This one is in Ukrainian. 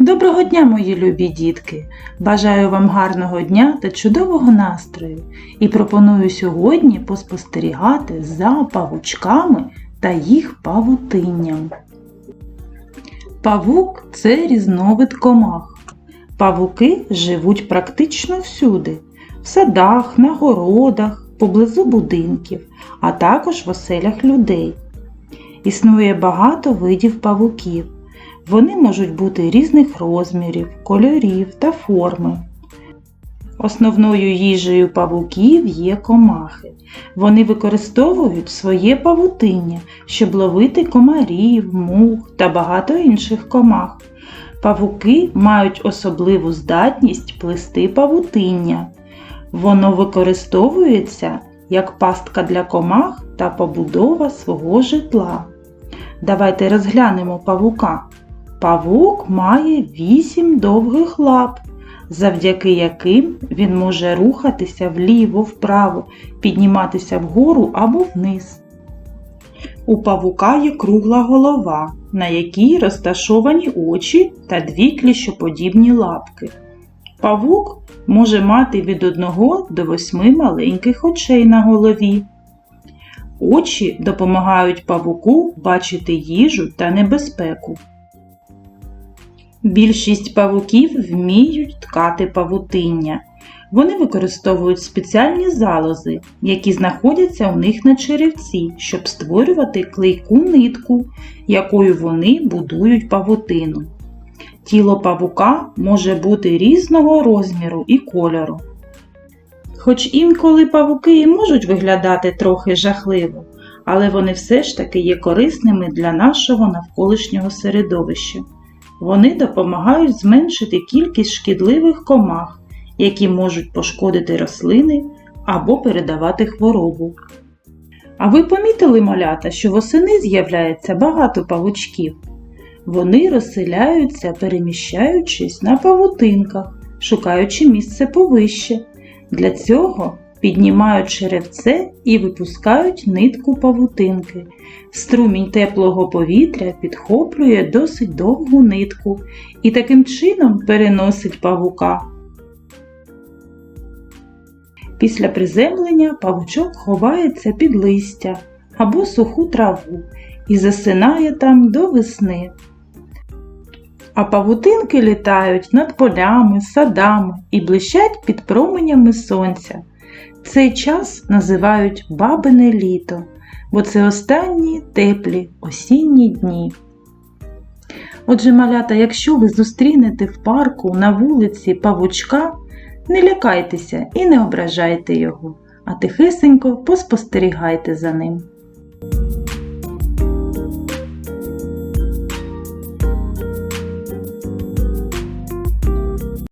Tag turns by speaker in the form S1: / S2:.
S1: Доброго дня, мої любі дітки! Бажаю вам гарного дня та чудового настрою і пропоную сьогодні поспостерігати за павучками та їх павутинням. Павук це різновид комах. Павуки живуть практично всюди в садах, на городах, поблизу будинків, а також в оселях людей. Існує багато видів павуків. Вони можуть бути різних розмірів, кольорів та форми. Основною їжею павуків є комахи. Вони використовують своє павутиння, щоб ловити комарів, мух та багато інших комах. Павуки мають особливу здатність плести павутиння. Воно використовується як пастка для комах та побудова свого житла. Давайте розглянемо павука. Павук має вісім довгих лап, завдяки яким він може рухатися вліво-вправо, підніматися вгору або вниз. У павука є кругла голова, на якій розташовані очі та дві кліщоподібні лапки. Павук може мати від 1 до 8 маленьких очей на голові. Очі допомагають павуку бачити їжу та небезпеку. Більшість павуків вміють ткати павутиння. Вони використовують спеціальні залози, які знаходяться у них на черевці, щоб створювати клейку нитку, якою вони будують павутину. Тіло павука може бути різного розміру і кольору. Хоч інколи павуки і можуть виглядати трохи жахливо, але вони все ж таки є корисними для нашого навколишнього середовища. Вони допомагають зменшити кількість шкідливих комах, які можуть пошкодити рослини або передавати хворобу. А ви помітили, малята, що восени з'являється багато павучків? Вони розселяються, переміщаючись на павутинках, шукаючи місце повище. Для цього піднімають черевце і випускають нитку павутинки. Струмінь теплого повітря підхоплює досить довгу нитку і таким чином переносить павука. Після приземлення павучок ховається під листя або суху траву і засинає там до весни. А павутинки літають над полями, садами і блищать під променями сонця. Цей час називають бабине літо, бо це останні теплі осінні дні. Отже, малята, якщо ви зустрінете в парку на вулиці павучка, не лякайтеся і не ображайте його, а тихесенько поспостерігайте за ним.